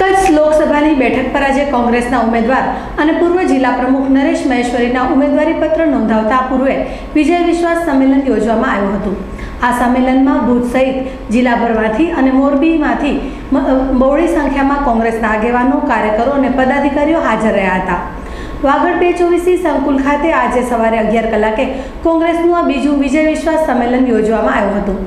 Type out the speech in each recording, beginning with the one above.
કચ્છ લોકસભાની બેઠક પર આજે કોંગ્રેસના ઉમેદવાર અને પૂર્વ જિલ્લા પ્રમુખ નરેશ મહેશ્વરીના ઉમેદવારી પત્ર નોંધાવતા પૂર્વે વિજય વિશ્વાસ સંમેલન યોજવામાં આવ્યું હતું. આ સંમેલનમાં ભુજ સહિત જિલ્લાભરમાંથી અને મોરબીમાંથી બહોળી સંખ્યામાં કોંગ્રેસના આગેવાનો, કાર્યકરો અને પદાધિકારીઓ હાજર રહ્યા હતા. વાગડ બે ચોવીસી સંકુલ ખાતે આજે સવારે અગિયાર કલાકે કોંગ્રેસનું આ બીજું વિજય વિશ્વાસ સંમેલન યોજવામાં આવ્યું હતું.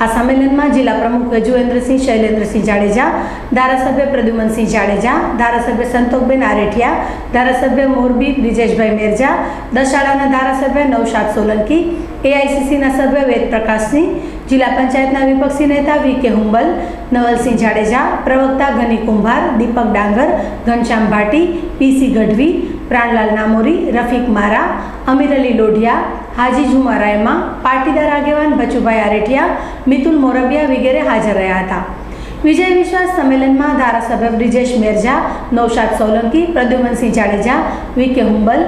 આ સંમેલનમાં જિલ્લા પ્રમુખ ગજુએન્દ્રસિંહ શૈલેન્દ્રસિંહ જાડેજા, ધારાસભ્ય પ્રદ્યુમનસિંહ જાડેજા, ધારાસભ્ય સંતોકબેન આરેઠિયા, ધારાસભ્ય મોરબી બ્રિજેશભાઈ મેરજા, દશાળાના ધારાસભ્ય નવશાદ સોલંકી, એઆઈસીસીના સભ્ય વેદ પ્રકાશસિંહ, જિલ્લા પંચાયતના વિપક્ષી નેતા વી કે હુંબલ, નવલસિંહ જાડેજા, પ્રવક્તા ગની કુંભાર, દીપક ડાંગર, ઘનશ્યામ ભાટી પીસી ગઢવી પ્રાણલાલ નામોરી, રફીક મારા, અમીર અલી લોઢિયા, હાજી ઝુમા રાયમા, પાટીદાર આગેવાન બચુભાઈ આરેઠિયા, મિતુલ મોરબિયા વગેરે હાજર રહ્યા હતા. વિજય વિશ્વાસ સંમેલનમાં ધારાસભ્ય બ્રિજેશ મેરજા, નૌશાદ સોલંકી, પ્રદ્યુમનસિંહ જાડેજા વી કે હુંબલ,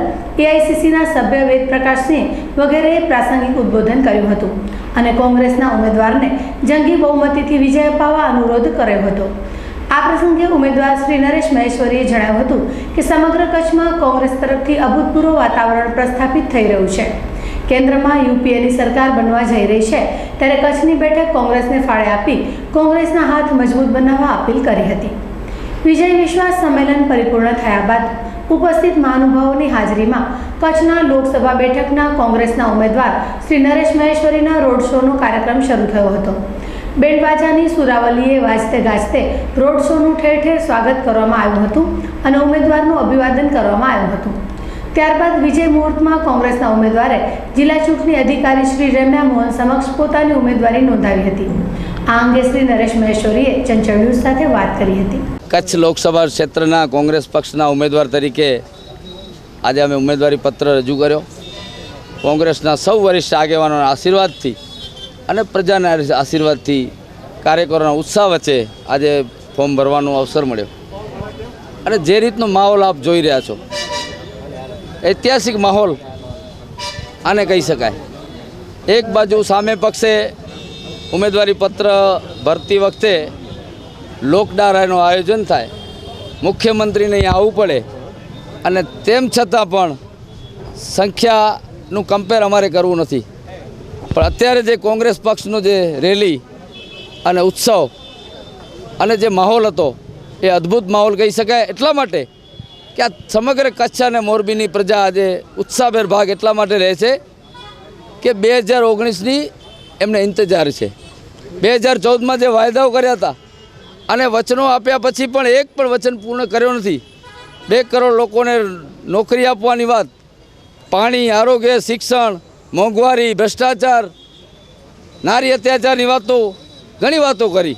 એઆઈસીસીના સભ્ય વેદ પ્રકાશસિંહ વગેરેએ પ્રાસંગિક ઉદ્બોધન કર્યું હતું અને કોંગ્રેસના ઉમેદવારને જંગી બહુમતીથી વિજય અપાવવા અનુરોધ કર્યો હતો. આ પ્રસંગે ઉમેદવાર શ્રી નરેશ મહેશ્વરીએ જણાવ્યું હતું કે સમગ્ર કચ્છમાં કોંગ્રેસ તરફથી અભૂતપૂર્વ વાતાવરણ પ્રસ્થાપિત થઈ રહ્યું છે. કેન્દ્રમાં યુપીએની સરકાર બનવા જઈ રહી છે, ત્યારે કચ્છની બેઠક કોંગ્રેસને ફાળે આપી કોંગ્રેસના હાથ મજબૂત બનાવવા અપીલ કરી હતી. વિજય વિશ્વાસ સંમેલન પરિપૂર્ણ થયા બાદ ઉપસ્થિત મહાનુભાવોની હાજરીમાં કચ્છના લોકસભા બેઠકના કોંગ્રેસના ઉમેદવાર શ્રી નરેશ મહેશ્વરીના રોડ શોનો કાર્યક્રમ શરૂ થયો હતો. બેન્ડબાજાની સુરાવલીએ વાજતે ગાજતે રોડ શોનું ઠેર ઠેર સ્વાગત કરવામાં આવ્યું હતું અને ઉમેદવારનું અભિવાદન કરવામાં આવ્યું હતું. ત્યારબાદ વિજય મુહૂર્તમાં કોંગ્રેસના ઉમેદવારે જિલ્લા ચૂંટણી અધિકારી શ્રી રેમ્યા મોહન સમક્ષ પોતાની ઉમેદવારી નોંધાવી હતી. આ અંગે શ્રી નરેશ મહેશ્વરીએ ચંચળ ન્યૂઝ સાથે વાત કરી હતી. કચ્છ લોકસભા ક્ષેત્રના કોંગ્રેસ પક્ષના ઉમેદવાર તરીકે આજે અમે ઉમેદવારી પત્ર રજૂ કર્યો. કોંગ્રેસના સૌ વરિષ્ઠ આગેવાનોના આશીર્વાદથી અને પ્રજાના આશીર્વાદથી કાર્યકરોના ઉત્સાહ વચ્ચે આજે ફોર્મ ભરવાનો અવસર મળ્યો. અને જે રીતનો માહોલ આપ જોઈ રહ્યા છો, ઐતિહાસિક માહોલ આને કહી શકાય. એક બાજુ સામે પક્ષે ઉમેદવારી પત્ર ભરતી વખતે લોકડારાનું આયોજન થાય, મુખ્યમંત્રીને અહીં આવવું પડે, અને તેમ છતાં પણ સંખ્યાનું કમ્પેર અમારે કરવું નથી. પણ અત્યારે જે કોંગ્રેસ પક્ષનો જે રેલી અને ઉત્સવ અને જે માહોલ હતો, એ અદ્ભુત માહોલ કહી શકાય એટલા માટે કે આ સમગ્ર કચ્છ અને મોરબીની પ્રજા આજે ઉત્સાહભેર ભાગ એટલા માટે રહે છે કે બે હજાર ઓગણીસની એમને ઇંતજાર છે. બે હજાર ચૌદમાં જે વાયદાઓ કર્યા હતા અને વચનો આપ્યા પછી પણ એક પણ વચન પૂર્ણ કર્યો નથી. બે કરોડ લોકોને નોકરી આપવાની વાત, પાણી, આરોગ્ય, શિક્ષણ મોંઘવારી, ભ્રષ્ટાચાર, નારી અત્યાચારની વાતો, ઘણી વાતો કરી.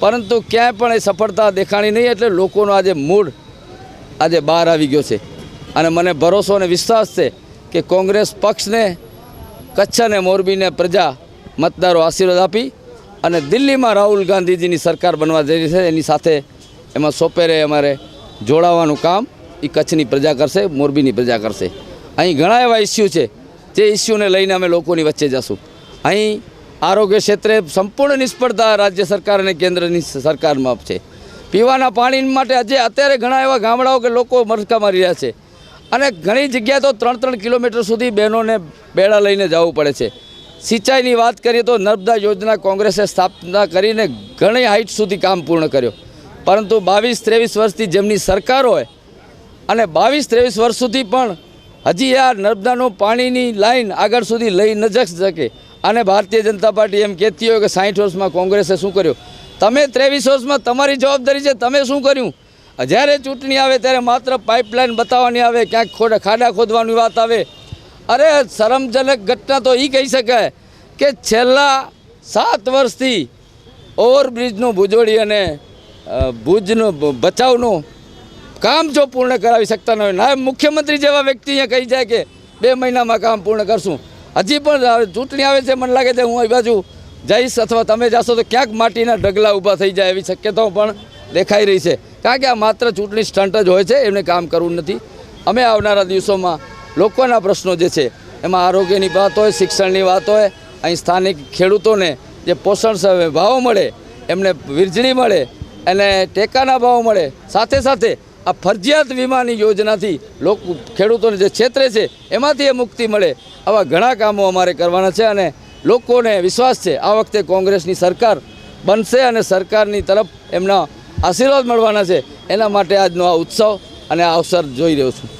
પરંતુ ક્યાંય પણ એ સફળતા દેખાણી નહીં એટલે લોકોનો આજે મૂડ આજે બહાર આવી ગયો છે. અને મને ભરોસો અને વિશ્વાસ છે કે કોંગ્રેસ પક્ષને, કચ્છ અને મોરબીને પ્રજા મતદારો આશીર્વાદ આપી અને દિલ્હીમાં રાહુલ ગાંધીજીની સરકાર બનવા જઈ રહી છે. એની સાથે એમાં સોપેરે અમારે જોડાવાનું કામ એ કચ્છની પ્રજા કરશે, મોરબીની પ્રજા કરશે. અહીં ઘણા એવા ઇસ્યુ છે જે ઇસ્યુને લઈને અમે લોકોની વચ્ચે જશું. અહીં આરોગ્ય ક્ષેત્રે સંપૂર્ણ નિષ્ફળતા રાજ્ય સરકાર અને કેન્દ્રની સરકારમાં છે. પીવાના પાણી માટે આજે અત્યારે ઘણા એવા ગામડાઓ કે લોકો મરકા મારી રહ્યા છે. અને ઘણી જગ્યાએ તો ત્રણ ત્રણ કિલોમીટર સુધી બહેનોને બેડા લઈને જવું પડે છે. સિંચાઈની વાત કરીએ તો નર્મદા યોજના કોંગ્રેસે સ્થાપના કરીને ઘણી હાઇટ સુધી કામ પૂર્ણ કર્યો. પરંતુ બાવીસ ત્રેવીસ વર્ષથી જેમની સરકાર હોય અને બાવીસ ત્રેવીસ વર્ષ સુધી પણ હજી આ નર્મદાનું પાણીની લાઈન આગળ સુધી લઈ ન શકે. અને ભારતીય જનતા પાર્ટી એમ કહેતી હોય કે સાઠ વર્ષમાં કોંગ્રેસે શું કર્યું? તમે ત્રેવીસ વર્ષમાં તમારી જવાબદારી છે, તમે શું કર્યું? જ્યારે ચૂંટણી આવે ત્યારે માત્ર પાઇપલાઇન બતાવવાની આવે, ક્યાંક ખોડા ખાડા ખોદવાની વાત આવે. અરે શરમજનક ઘટના તો એ કહી શકાય કે છેલ્લા સાત વર્ષથી ઓવરબ્રિજનું ભુજોડી અને ભુજનું બચાવનું કામ જો પૂર્ણ કરાવી શકતા ન હોય. નાયબ મુખ્યમંત્રી જેવા વ્યક્તિ અહીંયા કહી જાય કે બે મહિનામાં કામ પૂર્ણ કરશું. હજી પણ ચૂંટણી આવે છે, મને લાગે છે હું એ બાજુ જઈશ અથવા તમે જાશો તો ક્યાંક માટીના ઢગલા ઊભા થઈ જાય એવી શક્યતાઓ પણ દેખાઈ રહી છે. કારણ કે આ માત્ર ચૂંટણી સ્ટન્ટ જ હોય છે, એમને કામ કરવું નથી. અમે આવનારા દિવસોમાં લોકોના પ્રશ્નો જે છે, એમાં આરોગ્યની વાત હોય, શિક્ષણની વાત હોય, અહીં સ્થાનિક ખેડૂતોને જે પોષણ ભાવો મળે, એમને વીજળી મળે અને ટેકાના ભાવ મળે, સાથે સાથે આ ફરજિયાત વીમાની યોજનાથી લોકો ખેડૂતોને જે ક્ષેત્રે છે, એમાંથી એ મુક્તિ મળે આવા ઘણા કામો અમારે કરવાના છે અને લોકોને વિશ્વાસ છે, આ વખતે કોંગ્રેસની સરકાર બનશે અને સરકારની તરફ એમના આશીર્વાદ મળવાના છે. એના માટે આજનો આ ઉત્સવ અને આ અવસર જોઈ રહ્યો છું.